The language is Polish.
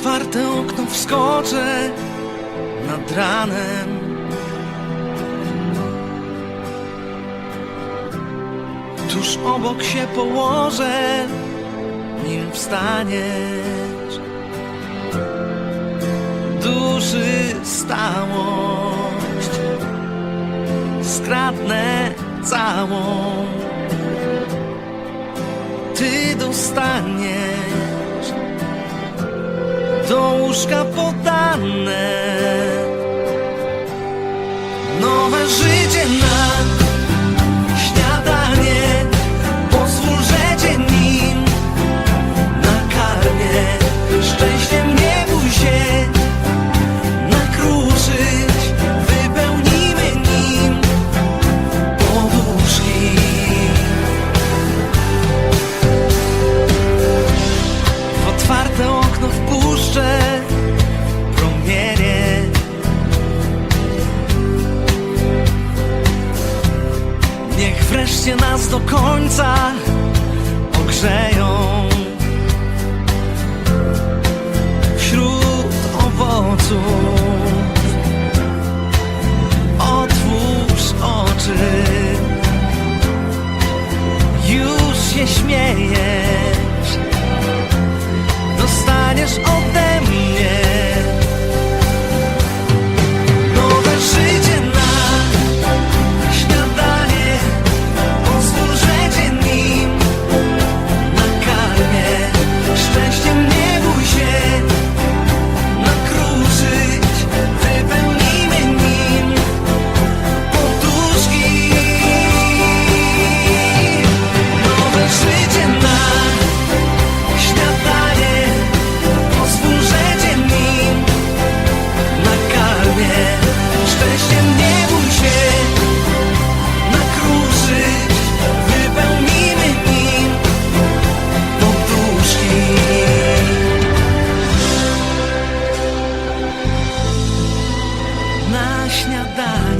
otwarte okno wskoczę nad ranem. Tuż obok się położę, nim wstaniesz. Duszy stałość skradnę całą. Ty dostaniesz do łóżka podane. Nowe życie na emocje nas do końca ogrzeją. Wśród owoców otwórz oczy, już się śmieję. домашня дань.